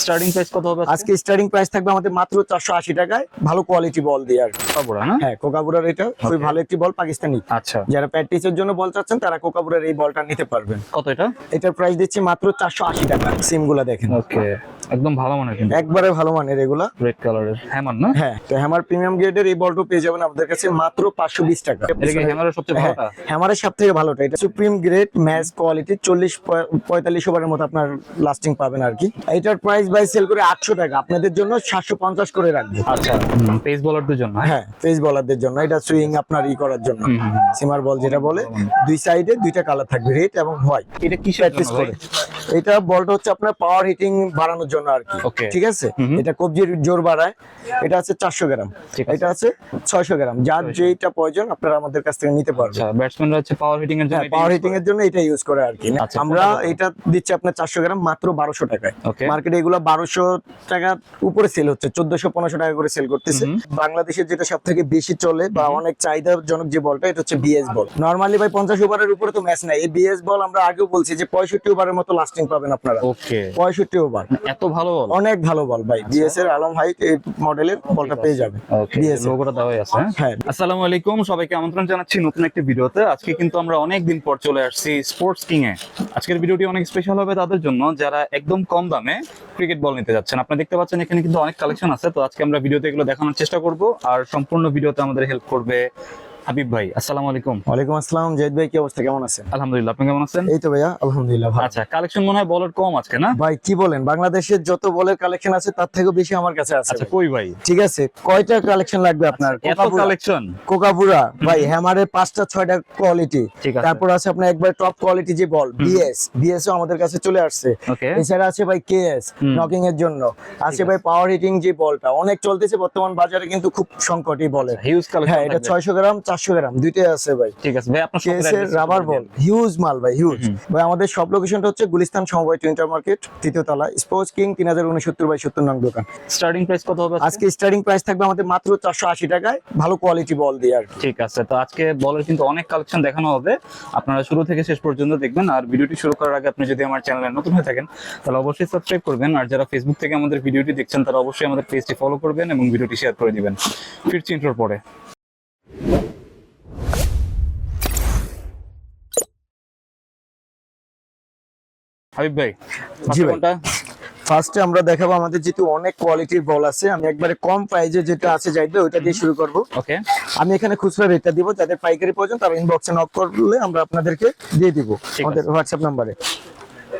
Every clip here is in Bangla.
স্টার্টিং প্রাইস কত হবে আজকে? স্টার্টিং প্রাইস থাকবে আমাদের মাত্র চারশো আশি টাকায়। ভালো কোয়ালিটি বল দিয়ে আর কি। কাপড়া না? হ্যাঁ কোকাবুরার এটা খুবই ভালো একটি বল পাকিস্তানি। আচ্ছা। যারা প্র্যাকটিসের জন্য বল চাচ্ছেন তারা কোকাবুরার এই বলটা নিতে পারবেন। কত এটা? এটার প্রাইস দিচ্ছি মাত্র চারশো আশি টাকা। সিমগুলা দেখেন। ওকে একদম ভালো মানের কিন্তু। একবারে ভালো মানের এগুলা। রেড কালারের হ্যামার না? হ্যাঁ তো হ্যামার প্রিমিয়াম গ্রেডের এই বলটা পেয়ে যাবেন আমাদের কাছে মাত্র পাঁচশো বিশ টাকা। এটা কি হ্যামারের সবচেয়ে হ্যাঁ, ভালোটা হ্যামারের সব থেকে ভালোটা। এটা সুপ্রিম গ্রেড ম্যাচ কোয়ালিটি চল্লিশ পঁয়তাল্লিশ ওভারের মতো আপনার লাস্টিং পাবেন আর কি। এটার প্রাইস বাই সেল করে আটশো টাকা। আপনাদের জন্য সাতশো পঞ্চাশ করে রাখব। আচ্ছা পেস বলারদের জন্য হ্যাঁ? হ্যাঁ পেস বলারদের জন্য। এটা সুইং আপনার ই করার জন্য। সিমার বল যেটা বলে দুই সাইডে দুইটা কালার থাকবে রেড এবং হোয়াইট এটা কি প্র্যাকটিস করে। এটা বলটা হচ্ছে আপনার পাওয়ার হিটিং বাড়ানোর জন্য। আর কি। ঠিক আছে। এটা কবজির জোর বাড়ায়। এটা আছে চারশো গ্রাম। এটা আছে ছয়শো গ্রাম। যার যেটা প্রয়োজন আপনারা আমাদের কাছ থেকে নিতে পারবেন। আচ্ছা ব্যাটসম্যানরা হচ্ছে পাওয়ার হিটিং এর জন্য পাওয়ার হিটিং এর জন্য এটা ইউজ করে আর কি। আচ্ছা, আমরা? এটা দিচ্ছি আপনার চারশো গ্রাম মাত্র বারোশো টাকায়। মার্কেটে এগুলো বারোশো টাকা উপরে সেল হচ্ছে চোদ্দশো পনেরোশো টাকা করে সেল করতেছে। বাংলাদেশের যেটা সব থেকে বেশি চলে বা অনেক চাহিদাজনক যে বলটা এটা হচ্ছে বিএস বল নর্মালি ভাই পঞ্চাশ ওভারের উপরে তো ম্যাচ নাই। এই বিএস বল আমরা আগেও বলছি যে পঁয়ষট্টি ওভারের মতো লাস্টিং পাবেন আপনারা। পঁয়ষট্টি ওভার এত ভালো বল? অনেক ভালো বল ভাই। বিএস এর আলম হাইট এই মডেলের বলটা পেয়ে যাবে। লোগোটা দেওয়াই আছে হ্যাঁ? হ্যাঁ। আসসালামু আলাইকুম সবাইকে আমন্ত্রণ জানাচ্ছি নতুন একটি ভিডিওতে। আজকে কিন্তু আমরা অনেক দিন পর চলে আসছি স্পোর্টস কিং এ আজকের ভিডিওটি অনেক স্পেশাল হবে তাদের জন্য যারা একদম কম দামে ক্রিকেট বল নিতে যাচ্ছেন। আপনারা দেখতে পাচ্ছেন এখানে কিন্তু অনেক কালেকশন আছে তো আজকে আমরা ভিডিওতে এগুলো দেখানোর চেষ্টা করব। আর সম্পূর্ণ ভিডিওতে আমাদের হেল্প করবে হাবিব ভাই আসসালামু আলাইকুম। ওয়ালাইকুম আসসালাম জাহিদ ভাই কি অবস্থা? কেমন আছেন? আলহামদুলিল্লাহ আপনি কেমন আছেন? এই তো ভাইয়া আলহামদুলিল্লাহ আচ্ছা কালেকশন মনে হয় বলার কম আজকে না? ভাই কি বলেন? বাংলাদেশের যত বলের কালেকশন আছে তার থেকেও বেশি আমার কাছে আছে। আচ্ছা কই ভাই? ঠিক আছে কয়টা কালেকশন লাগবে আপনার? এত কালেকশন কোকাপুরা ভাই হ্যামারের পাঁচটা ছয়টা কোয়ালিটি তারপর আছে আপনার একবার টপ কোয়ালিটি যে বল বিএস বিএস আমাদের কাছে চলে আসছে। এছাড়া আছে ভাই কেএস। নকিং এর জন্য। আছে ভাই পাওয়ার হিটিং যে বলটা অনেক চলতেছে বর্তমান বাজারে কিন্তু খুব সংকট এই বলের হিউজ কালেকশন হ্যাঁ এটা ছয়শো গ্রাম চারশো গ্রাম। দুইটাই আছে ভাই। ঠিক আছে ভাই আপনার কেএস এর রাবার বল হিউজ মাল ভাই হিউজ ভাই আমাদের সব লোকেশনটা হচ্ছে গুলিস্তান সমবায় টুইন্টার মার্কেট তৃতীয় তলা স্পোর্টস কিং তিন হাজার উনসত্তর বাই সত্তর নং দোকান। স্টার্টিং প্রাইস কত হবে আজকে? স্টার্টিং প্রাইস থাকবে আমাদের মাত্র চারশো আশি টাকায় ভালো কোয়ালিটি বল দিয়ে আর ঠিক আছে তো আজকে বলের কিন্তু অনেক কালেকশন দেখানো হবে। আপনারা শুরু থেকে শেষ পর্যন্ত দেখবেন আর ভিডিওটি শুরু করার আগে আপনি যদি আমার চ্যানেলে নতুন হয়ে থাকেন তাহলে অবশ্যই সাবস্ক্রাইব করবেন আর যারা ফেসবুক থেকে আমাদের ভিডিওটি দেখছেন তারা অবশ্যই আমাদের পেজটি ফলো করবেন এবং ভিডিওটি শেয়ার করে দিবেন। ফিরছি ইন্ট্রোর পরে। হাবিব ভাই জি ভাই। ফার্স্টে আমরা দেখাবো আমাদের যেহেতু অনেক কোয়ালিটির বল আছে আমি একবারে কম প্রাইজে যেটা আছে যাইবে ওইটা দিয়ে শুরু করব। ওকে। আমি এখানে খুচরা রেটটা দিব যাদের পাইকারি প্রয়োজন তারা ইনবক্সে নক করলে আমরা আপনাদেরকে দিয়ে দিব আমাদের হোয়াটসঅ্যাপ নাম্বারে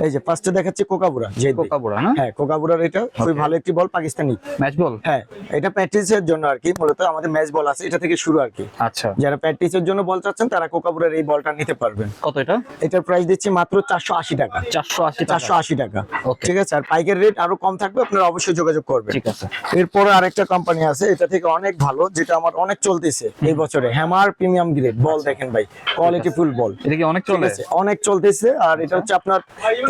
এই যে ফার্স্টে দেখাচ্ছি কোকাবুরা যে কোকাবুড়া না? হ্যাঁ কোকাবুরার এটা খুবই ভালো একটি বল পাকিস্তানি। ম্যাচ বল হ্যাঁ এটা প্র্যাকটিসের জন্য আর কি মূলত আমাদের ম্যাচ বল আছে এটা থেকে শুরু আর কি। আচ্ছা। যারা প্র্যাকটিসের জন্য বল চাচ্ছেন তারা কোকাবুরার এই বলটা নিতে পারবেন। কত এটা? এটার প্রাইস দিচ্ছি মাত্র চারশো আশি টাকা। চারশো আশি চারশো আশি টাকা। ঠিক আছে আর পাইকারি রেট আরও কম থাকবে আপনারা অবশ্যই যোগাযোগ করবেন। ঠিক আছে। এরপরে আরেকটা কোম্পানি আছে এটা থেকে অনেক ভালো যেটা আমার অনেক চলতেছে এই বছরে হ্যামার প্রিমিয়াম গ্রেড বল দেখেন ভাই কোয়ালিটি ফুল বল এটা কি অনেক ঠিক চলে? আছে অনেক চলতেছে আর এটা হচ্ছে আপনার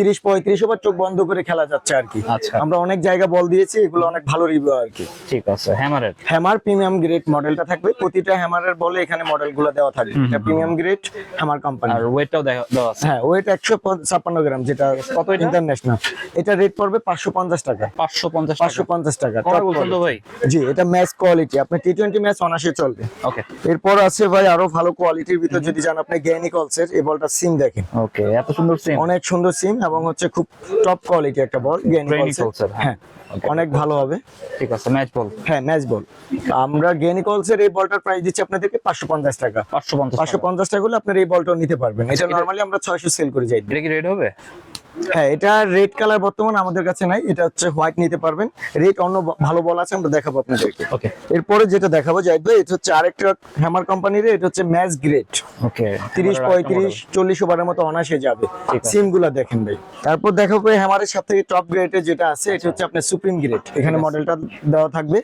তিরিশ পঁয়ত্রিশ ওভার চোখ বন্ধ করে খেলা যাচ্ছে আর কি। আচ্ছা। আমরা অনেক জায়গা বল দিয়েছি এগুলো অনেক ভালো রিভিউ আর কি। ঠিক আছে হ্যামারের হ্যামার প্রিমিয়াম গ্রেড মডেলটা থাকবে প্রতিটা হ্যামারের বলে এখানে মডেলগুলো দেওয়া থাকবে। এটা প্রিমিয়াম গ্রেড হ্যামার কোম্পানি আর ওয়েটটাও দেওয়া আছে। হ্যাঁ ওয়েট একশো ছাপ্পান্ন গ্রাম যেটা কত ইন্টারন্যাশনাল এটা রেট পড়বে পাঁচশো পঞ্চাশ টাকা। পাঁচশো পঞ্চাশ পাঁচশো পঞ্চাশ টাকা কটা top বলছেন তো quality। ভাই? জি এটা ম্যাচ কোয়ালিটি আপনার টি টোয়েন্টি ম্যাচ অনাসে চলবে। ওকে এরপর আছে ভাই আরও ভালো কোয়ালিটির ভিতর যদি যান আপনি গ্যানিকলসের এই বলটা সিম দেখেন। ওকে এত সুন্দর সিম অনেক সুন্দর সিম এবং হচ্ছে খুব টপ কোয়ালিটি একটা বল গ্যানিকলসের স্যার হ্যাঁ। অনেক ভালো হবে। ঠিক আছে ম্যাচ বল হ্যাঁ ম্যাচ বল আমরা গ্যানিকলসের এই বলটার প্রাইস দিচ্ছি আপনাদেরকে পাঁচশো পঞ্চাশ টাকা। পাঁচশো পঞ্চাশ পাঁচশো পঞ্চাশ টাকা হলে আপনার এই বলটা নিতে পারবেন। এটা এটা- নর্মালি আমরা ছয়শো সেল করে যাই। এটা কি রেড হবে? হ্যাঁ এটা রেড কালার বর্তমান আমাদের কাছে নাই এটা হচ্ছে হোয়াইট নিতে পারবেন। রেড অন্য ভালো বল আছে আমরা দেখাবো আপনাদেরকে। ওকে এরপরে যেটা দেখাবো যাইবে এটা হচ্ছে আরেকটা হ্যামার কোম্পানির এটা হচ্ছে ম্যাচ গ্রেড ওকে তিরিশ পঁয়ত্রিশ চল্লিশ ওভারের মতো অনাসে যাবে। ঠিক আছে। সিমগুলা দেখেন ভাই। তারপর দেখাবো হ্যামারের সাথে টপ গ্রেডের যেটা আছে এটা হচ্ছে আপনার সুপ্রিম গ্রেড এখানে মডেলটা দেওয়া থাকবে।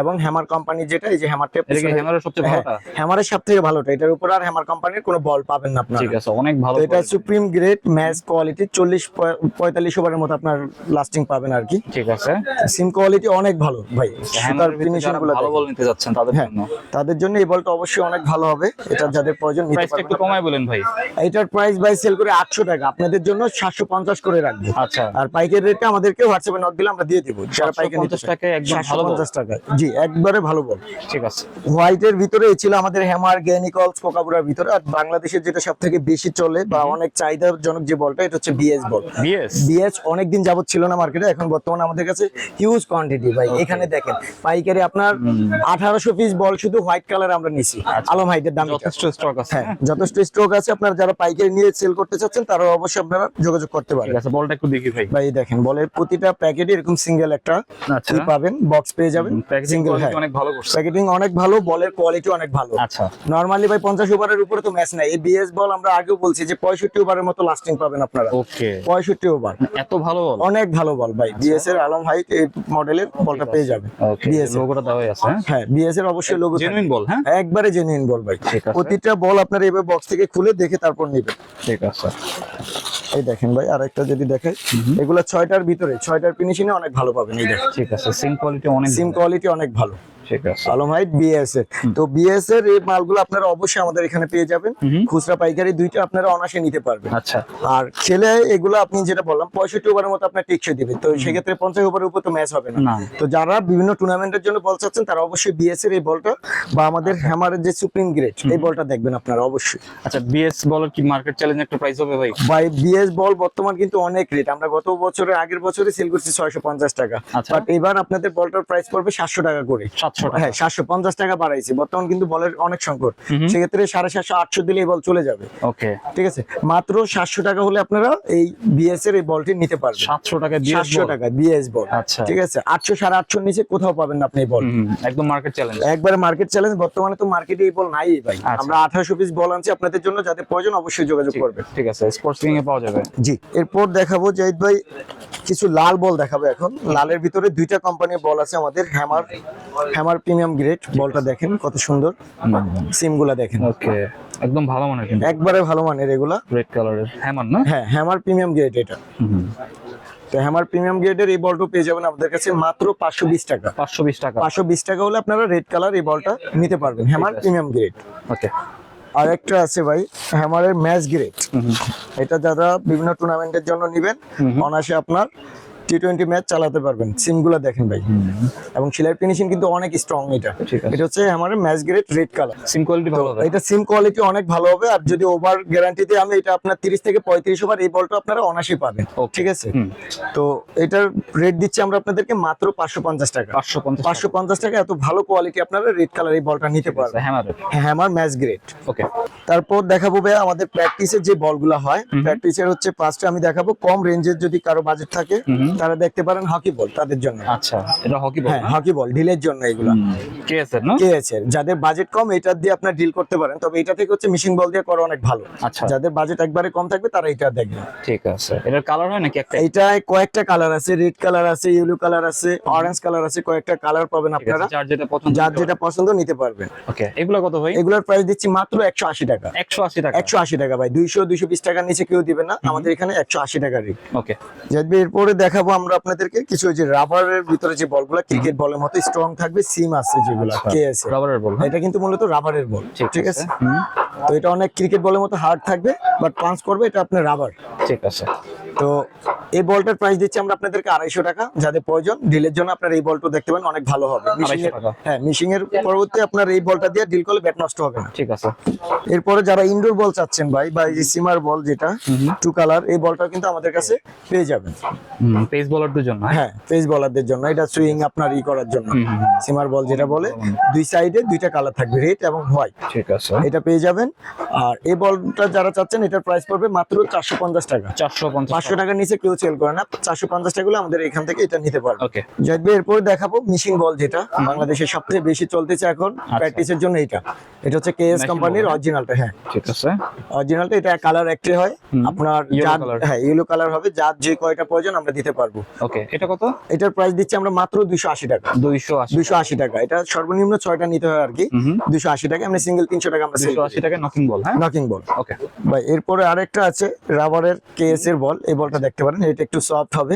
এবং হ্যামার কোম্পানি যেটা এই যে হ্যামার টেপ হ্যামারের সবচেয়ে ভালোটা? হ্যামারের সব থেকে ভালোটা। এটার উপর আর হ্যামার কোম্পানির কোনো বল পাবেন না আপনারা। ঠিক আছে অনেক ভালো এটা সুপ্রিম গ্রেড ম্যাচ কোয়ালিটি চল্লিশ পঁয়তাল্লিশ ওভারের মতো আপনার লাস্টিং পাবেন আর কি। ঠিক আছে। সিম কোয়ালিটি অনেক ভালো ভাই। সুতার ফিনিশিংগুলো ভালো বল নিতে যাচ্ছেন তাদের হ্যাঁ জন্য। তাদের জন্য এই বলটা অবশ্যই অনেক ভালো হবে। এটা যাদের প্রয়োজন নিতে একটু কমায় বলেন ভাই। এটার প্রাইস বাই সেল করে আটশো টাকা। আপনাদের জন্য সাতশো পঞ্চাশ করে রাখব। আচ্ছা। আর পাইকারি রেটে আমাদেরকে হোয়াটসঅ্যাপে নক দিলে আমরা দিয়ে দিব। যারা পাইকারি নিতে 750 টাকায় একদম ভালো বল। পঞ্চাশ টাকা জি একবারে ভালো বল ঠিক আছে। হোয়াইটের ভিতরে ছিল আমাদের হ্যামার গ্যানিকলস কোকাবুরার ভিতরে। আর বাংলাদেশের যেটা সব থেকে বেশি চলে বা অনেক চাহিদাজনক যে বলটা এটা হচ্ছে বিএস বল বিএস অনেকদিন যাবত ছিল না মার্কেটে এখন বর্তমানে আমাদের কাছে হিউজ কোয়ান্টিটি ভাই। এখানে দেখেন পাইকারি আপনার আঠারোশো পিস বল শুধু হোয়াইট কালার আমরা নিছি। আলম হাইটের দাম যথেষ্ট স্টক আছে। হ্যাঁ যথেষ্ট স্টক আছে। আপনার যারা পাইকারি নিয়ে সেল করতে চাচ্ছেন তারা অবশ্যই আপনারা যোগাযোগ করতে পারেন। আছে বলটা একটু দেখি ভাই। ভাই দেখেন বলের প্রতিটা প্যাকেটে এরকম সিঙ্গেল একটা আচ্ছা। পাবেন বক্স পেয়ে যাবেন প্যাকেজিং সিঙ্গেল হ্যাঁ। অনেক ভালো করছে। প্যাকেটিং অনেক ভালো বলের কোয়ালিটি অনেক ভালো। আচ্ছা। নরমালি ভাই পঞ্চাশ ওভারের উপরে তো ম্যাচ নাই। এই বিএস বল আমরা আগেও বলছি যে পঁয়ষট্টি ওভারের মতো লাস্টিং পাবেন আপনারা। ওকে পঁয়ষট্টি ওভার এত ভালো বল? অনেক ভালো বল ভাই। বিএস এর আলম এই মডেলের বলটা পেয়ে যাবে। বিএস লোগোটা দেওয়া আছে হ্যাঁ? হ্যাঁ বিএস এর অবশ্যই লোগো জেনুইন বল হ্যাঁ? একবারে জেনুইন বল ভাই। প্রতিটা বল আপনার এইভাবে বক্স থেকে খুলে দেখে তারপর নেবেন। ঠিক আছে। এই দেখেন ভাই আরেকটা যদি দেখাই। এগুলো ছয়টার ভিতরে ছয়টার ফিনিশিং অনেক ভালো পাবেন এই দেখেন। ঠিক আছে সিম কোয়ালিটি অনেক সিম কোয়ালিটি অনেক ভালো। আলম হাইট বিএস এর। তো বিএস এর এই মালগুলো আপনারা অবশ্যই আমাদের এখানে পেয়ে যাবেন। খুচরা পাইকারি দুইটা আপনারা অনাসে নিতে পারবেন। আচ্ছা। আর খেলে এগুলো আপনি যেটা বললাম পঁয়ষট্টি ওভারের মতো আপনার টেকসই দিবে। তো সেক্ষেত্রে পঞ্চাশ ওভারের উপর তো ম্যাচ হবে না। তো যারা বিভিন্ন টুর্নামেন্টের জন্য বল চাচ্ছেন তারা অবশ্যই বিএস এর এই বলটা বা আমাদের হ্যামারের যে সুপ্রিম গ্রেড এই বলটা দেখবেন আপনারা অবশ্যই। আচ্ছা বিএস বলার কি মার্কেট চ্যালেঞ্জ একটা প্রাইস হবে ভাই? ভাই বিএস বল বর্তমান কিন্তু অনেক রেট আমরা গত বছরের আগের বছরে সেল করছি ছয়শো পঞ্চাশ টাকা। আচ্ছা। বাট এবার আপনাদের বলটার প্রাইস পড়বে সাতশো টাকা করে। সাতশো হ্যাঁ সাতশো পঞ্চাশ টাকা বাড়াইছে। বর্তমান কিন্তু বলের অনেক সংকট। সেক্ষেত্রে সাড়ে সাতশো আটশো দিলে এই বল চলে যাবে। ওকে। ঠিক আছে? মাত্র সাতশো টাকা হলে আপনারা এই বিএস এর এই বলটি নিতে পারবেন। সাতশো টাকা সাতশো টাকা বিএস বল। আচ্ছা। ঠিক আছে? আটশো সাড়ে আটশোর নিচে কোথাও পাবেন না আপনি এই বল। একদম মার্কেট চ্যালেঞ্জ একবারে মার্কেট চ্যালেঞ্জ বর্তমানে তো মার্কেটে এই বল নাই ভাই। আচ্ছা। আমরা আঠারোশো পিস বল আনছি আপনাদের জন্য যাদের প্রয়োজন অবশ্যই যোগাযোগ করবেন। ঠিক আছে স্পোর্টস এ পাওয়া যাবে। জি। এরপর দেখাবো জাহিদ ভাই কিছু লাল বল দেখাবো এখন। লালের ভিতরে দুইটা কোম্পানির বল আছে আমাদের হ্যামার হ্যামার প্রিমিয়াম গ্রেড বলটা দেখেন কত সুন্দর। সিমগুলা দেখেন। ওকে একদম ভালো মানের কিন্তু। একবারে ভালো মানের এগুলা। রেড কালারের হ্যামার না? হ্যাঁ হ্যামার প্রিমিয়াম গ্রেড এটা। তো হ্যামার প্রিমিয়াম গ্রেডের এই বলটা পেয়ে যাবেন আপনাদের কাছে মাত্র পাঁচশো বিশ টাকা। পাঁচশো বিশ টাকা। পাঁচশো বিশ টাকা হলে আপনারা রেড কালার এই বলটা নিতে পারবেন। Hammer premium grade okay. আর একটা আছে ভাই হ্যামারের ম্যাচ গ্রেড এটা যারা বিভিন্ন টুর্নামেন্টের জন্য নেবেন অনায়াসে আপনার টি টোয়েন্টি ম্যাচ চালাতে পারবেন। সিমগুলো দেখেন ভাই। এবং সেলাই ফিনিশিং কিন্তু অনেক স্ট্রং এটা। এটা হচ্ছে আমার match grade red colour seam quality ভালো এটা সিম কোয়ালিটি অনেক ভালো হবে। আর যদি ওভার গ্যারান্টিতে আমি এটা আপনার তিরিশ থেকে পঁয়ত্রিশ ওভার এই বলটা আপনারা অনায়াসে পাবেন। ঠিক আছে? তো এটার রেট দিচ্ছি আমরা আপনাদেরকে মাত্র পাঁচশো পঞ্চাশ টাকা। পাঁচশো পঞ্চাশ টাকা। এত ভালো কোয়ালিটি আপনারা রেড কালার এই বলটা নিতে পারবেন। হ্যাঁ আমার ম্যাচ গ্রেড ওকে তারপর দেখাবো ভাই আমাদের প্র্যাকটিসের যে বলগুলো হয়। প্র্যাকটিসের হচ্ছে পাঁচটা আমি দেখাবো কম রেঞ্জের যদি কারও বাজেট থাকে। তারা দেখতে পারেন হকি বল তাদের জন্য। আচ্ছা এটা হকি বল হ্যাঁ হকি বল ডিলের জন্য এগুলা। কে আছে না? কে আছে যাদের বাজেট কম এটা দিয়ে আপনার ডিল করতে পারেন। তবে এটা থেকে হচ্ছে মিশিং বল দিয়ে করা অনেক ভালো। আচ্ছা। যাদের বাজেট একবারে কম থাকবে তারা এটা দেখবে। ঠিক আছে। এটার কালার হয় নাকি একটা? এইটায় কয়েকটা কালার আছে রেড কালার আছে ইয়েলো কালার আছে অরেঞ্জ কালার আছে কয়েকটা কালার পাবেন আপনারা। যার যেটা পছন্দ যার যেটা পছন্দ নিতে পারবেন। ওকে এগুলো কত ভাই? এগুলোর প্রাইস দিচ্ছি মাত্র একশো আশি টাকা। একশো আশি টাকা। একশো আশি টাকা ভাই। দুইশো দুইশো বিশ টাকার নিচে কেউ দিবে না। আমাদের এখানে একশো আশি টাকা রেট ওকে। যাবে এরপরে দেখাবো আমরা আপনাদেরকে। কিছু ওই যে রাবারের ভিতরে যে বলগুলো ক্রিকেট বলের মতো স্ট্রং থাকবে সিম আছে যেগুলো কে আছে। রাবারের বল এটা কিন্তু মূলত রাবারের বল ঠিক আছে। তো এটা অনেক ক্রিকেট বলের মতো হার্ড থাকবে বাট পাঞ্চ করবে এটা আপনার রাবার। ঠিক আছে। তো এই বলটার প্রাইস দিচ্ছি আমরা আপনাদেরকে আড়াইশো টাকা যাদের প্রয়োজন ডিলের জন্য আপনার এই বলটা দেখতে পারেন অনেক ভালো হবে। হ্যাঁ মিশিং এর পরবর্তী আপনার এই বলটা দিয়ে ডিল করলে ব্যাট নষ্ট হবে না। ঠিক আছে। এরপরে যারা ইনডোর বল চাচ্ছেন ভাই বা এই সিমার বল যেটা টু কালার এই বলটা কিন্তু আমাদের কাছে পেয়ে যাবেন। পেস বলারদের জন্য হ্যাঁ? হ্যাঁ পেস বলারদের জন্য এটা সুইং আপনার ই করার জন্য। সিমার বল যেটা বলে দুই সাইডে দুইটা কালার থাকবে রেড এবং হোয়াইট ঠিক আছে। এটা পেয়ে যাবেন। আর এই বলটা যারা চাচ্ছেন এটার প্রাইস পড়বে মাত্র চারশো পঞ্চাশ টাকা। চারশো পঞ্চাশ পাঁচশো টাকার নিচে কেউ সেল করে না। চারশো পঞ্চাশ টাকা আমাদের এখান থেকে এটা নিতে পারবে। ওকে যাইবে এরপরে দেখাবো মিশিং বল যেটা। বাংলাদেশের সবচেয়ে বেশি চলতেছে এখন প্র্যাকটিসের জন্য এটা। এটা হচ্ছে কেএস কোম্পানির অরিজিনালটা হ্যাঁ। ঠিক আছে। অরিজিনালটা এটা কালার একটাই হয়। আপনার হ্যাঁ ইয়েলো কালার হবে। যার যে কয়টা প্রয়োজন আমরা দিতে পারব। ওকে এটা কত? এটার প্রাইস দিচ্ছি আমরা মাত্র দুইশো আশি টাকা। দুইশো আশি দুইশো আশি টাকা। এটা সর্বনিম্ন ছয়টা নিতে হয় আর কি। দুইশো আশি টাকা। আমরা সিঙ্গেল তিনশো টাকা আমরা সেল দুইশো আশি টাকা নকিং বল হ্যাঁ? নকিং বল ওকে ভাই এরপরে আরেকটা আছে রাবারের কেএস এর বল এই বলটা দেখতে পারেন এটা একটু সফট হবে।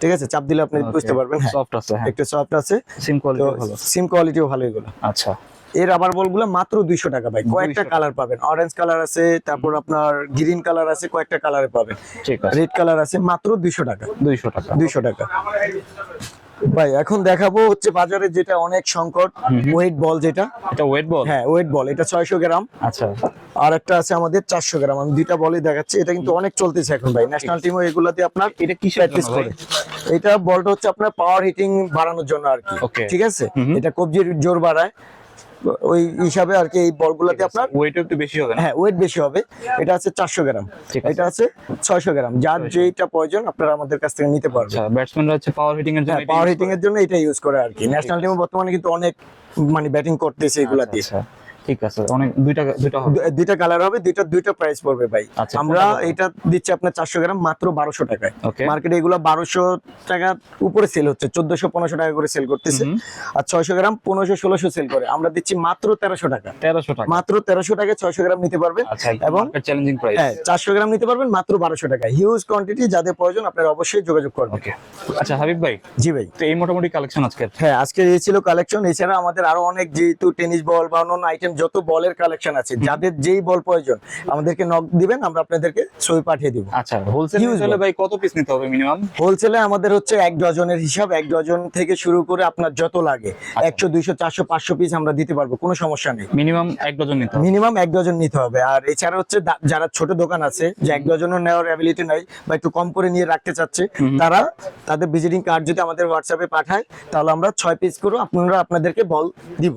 ঠিক আছে? চাপ দিলে আপনি বুঝতে পারবেন হ্যাঁ। সফট আছে হ্যাঁ। একটু সফট আছে। সিম কোয়ালিটি ভালো সিম কোয়ালিটিও ভালো এগুলো। আচ্ছা। এই রাবার বলগুলো মাত্র দুইশো টাকা ভাই। কয়েকটা কালার পাবেন। অরেঞ্জ কালার আছে তারপর আপনার গ্রিন কালার আছে কয়েকটা কালারে পাবেন। ঠিক আছে। রেড কালার আছে মাত্র দুইশো টাকা। দুইশো টাকা। দুইশো টাকা। ভাই এখন দেখাবো হচ্ছে বাজারে যেটা অনেক সংকট ওয়েট বল যেটা। এটা ওয়েট বল হ্যাঁ ওয়েট বল এটা ছয়শো গ্রাম। আচ্ছা। আর একটা আছে আমাদের চারশো গ্রাম আমি দুইটা বলই দেখাচ্ছি এটা কিন্তু অনেক চলতেছে এখন ভাই। ন্যাশনাল টিমও এগুলাতে আপনার এটা কি প্র্যাকটিস করে। এটা বলটা হচ্ছে আপনার পাওয়ার হিটিং বাড়ানোর জন্য আর কি ঠিক আছে। এটা কবজির জোর বাড়ায়। ওই হিসাবে আর কি এই বলগুলাতে আপনার ওয়েট একটু বেশি হবে হ্যাঁ ওয়েট বেশি হবে। এটা আছে চারশো গ্রাম। এটা আছে ছয়শো গ্রাম। যার যেটা প্রয়োজন আপনারা আমাদের কাছ থেকে নিতে পারবেন। আচ্ছা ব্যাটসম্যানরা হচ্ছে পাওয়ার হিটিং এর জন্য হ্যাঁ এটা পাওয়ার use হিটিং এর জন্য এটা ইউজ করে আর কি। ন্যাশনাল টিমে বর্তমানে কিন্তু অনেক মানে ব্যাটিং করতেছে এগুলা আচ্ছা, দিয়ে। আচ্ছা। ঠিক আছে। অনেক দুইটা দুইটা হবে। দুইটা কালার হবে দুইটা দুইটা প্রাইস পড়বে ভাই। আচ্ছা, আমরা এটা দিচ্ছি আপনার চারশো গ্রাম মাত্র বারোশো টাকায়। মার্কেটে এগুলো বারোশো টাকা উপরে সেল হচ্ছে চোদ্দশো পনেরোশো টাকা করে সেল করতেছে। আর ছয়শো গ্রাম পনেরোশো ষোলোশো সেল করে। আমরা দিচ্ছি মাত্র তেরোশো টাকা। তেরোশো টাকা। মাত্র তেরোশো টাকা ছয়শো গ্রাম নিতে পারবেন আচ্ছা এবং চ্যালেঞ্জিং প্রাইস হ্যাঁ চারশো গ্রাম নিতে পারবেন মাত্র বারোশো টাকা হিউজ কোয়ান্টিটি যাদের প্রয়োজন আপনারা অবশ্যই যোগাযোগ করবেন। ওকে আচ্ছা হাবিব ভাই। জি ভাই। তো এই মোটামুটি কালেকশন আজকে হ্যাঁ আজকে এই ছিল কালেকশন এছাড়া আমাদের আরও অনেক যেহেতু টেনিস বল বা অন্যান্য আইটেম যত বলের কালেকশন আছে যাদের যেই বল প্রয়োজন আমাদেরকে নক দিবেন আমরা আপনাদেরকে ছবি পাঠিয়ে দিব। আচ্ছা হোলসেল ভাই কত পিস নিতে হবে মিনিমাম হোলসেলে আমাদের হচ্ছে এক ডজনের হিসাব এক ডজন থেকে শুরু করে আপনার যত লাগে একশো দুইশো চারশো পাঁচশো পিস আমরা দিতে পারব কোনো সমস্যা নেই। মিনিমাম এক ডজন নিতে হবে। মিনিমাম এক ডজন নিতে হবে। আর এছাড়া হচ্ছে যারা ছোট দোকান আছে যে এক ডজনও নেওয়ার অ্যাবিলিটি নাই বা একটু কম করে নিয়ে রাখতে চাচ্ছে তারা তাদের ভিজিটিং কার্ড যদি আমাদের হোয়াটসঅ্যাপে পাঠায় তাহলে আমরা ছয় পিস করে আপনারা আপনাদেরকে বল দিব।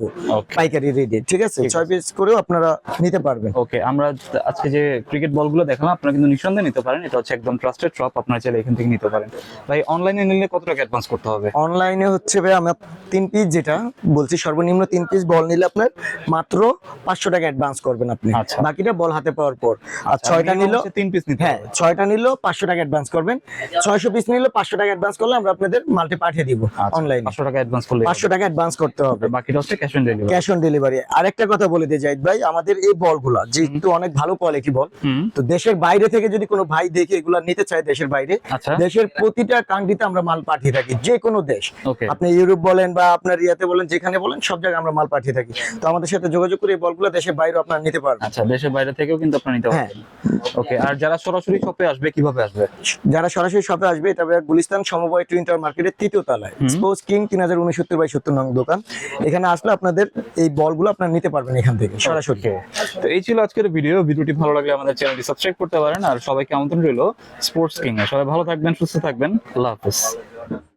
পাইকারি রেটে ঠিক আছে? ছয় পিস করেও আপনারা নিতে পারবেন। ওকে আমরা আজকে যে ক্রিকেট বলগুলো দেখলাম আপনারা কিন্তু নিঃসন্দেহে নিতে পারেন। এটা হচ্ছে একদম ট্রাস্টেড শপ আপনারা চাইলে এখান থেকে নিতে পারেন। ভাই অনলাইনে নিলে কত টাকা অ্যাডভান্স করতে হবে? অনলাইনে হচ্ছে ভাই আমরা তিন পিস যেটা বলছি সর্বনিম্ন তিন পিস বল নিলে আপনার মাত্র পাঁচশো টাকা অ্যাডভান্স করবেন আপনি। আচ্ছা। বাকিটা বল হাতে পাওয়ার পর। আর ছয়টা minimum নিল তিন পিস নিতে হ্যাঁ ছয়টা নিল পাঁচশো টাকা অ্যাডভান্স করবেন। ছয়শো পিস নিলে পাঁচশো টাকা অ্যাডভান্স করলে আমরা আপনাদের মালটি পাঠিয়ে দিব অনলাইনে পাঁচশো টাকা অ্যাডভান্স করলে পাঁচশো টাকা অ্যাডভান্স করতে হবে। বাকিটা হচ্ছে cash on delivery cash on delivery আরেকটা কথা বলে দিই জাহিদ ভাই আমাদের এই বলগুলা যেহেতু অনেক ভালো কোয়ালিটি বল তো দেশের বাইরে থেকে যদি কোনো ভাই দেখে এগুলা নিতে চায় দেশের বাইরে আচ্ছা। দেশের প্রতিটা কান্ট্রিতে আমরা মাল পাঠিয়ে থাকি যে কোনো দেশ। আপনি ইউরোপ বলেন বা আপনার ইয়াতে বলেন যেখানে বলেন সব জায়গায় আমরা মাল পাঠিয়ে থাকি। তো আমাদের সাথে যোগাযোগ করে এই বলগুলো দেশের বাইরে আপনারা নিতে পারবেন। আচ্ছা দেশের বাইরে থেকেও কিন্তু আপনারা নিতে হ্যাঁ। পারবেন। ওকে আর যারা সরাসরি শপে আসবে কীভাবে আসবে? যারা সরাসরি শপে আসবে এটা হবে গুলিস্তান সমবায় টুইন্টার মার্কেটের তৃতীয় তলায়। স্পোর্টস কিং তিন হাজার উনসত্তর বাই সত্তর নং দোকান। এখানে আসলে আপনাদের এই বলগুলো আপনারা নিতে পারবেন। এখান থেকে, সরাসরি। তো এই ছিল আজকের ভিডিও ভিডিওটি ভালো লাগলে আমাদের চ্যানেলটি সাবস্ক্রাইব করতে পারেন। আর সবাইকে আমন্ত্রণ রইল স্পোর্টস কিং সবাই ভালো থাকবেন, সুস্থ থাকবেন। আল্লাহ হাফেজ।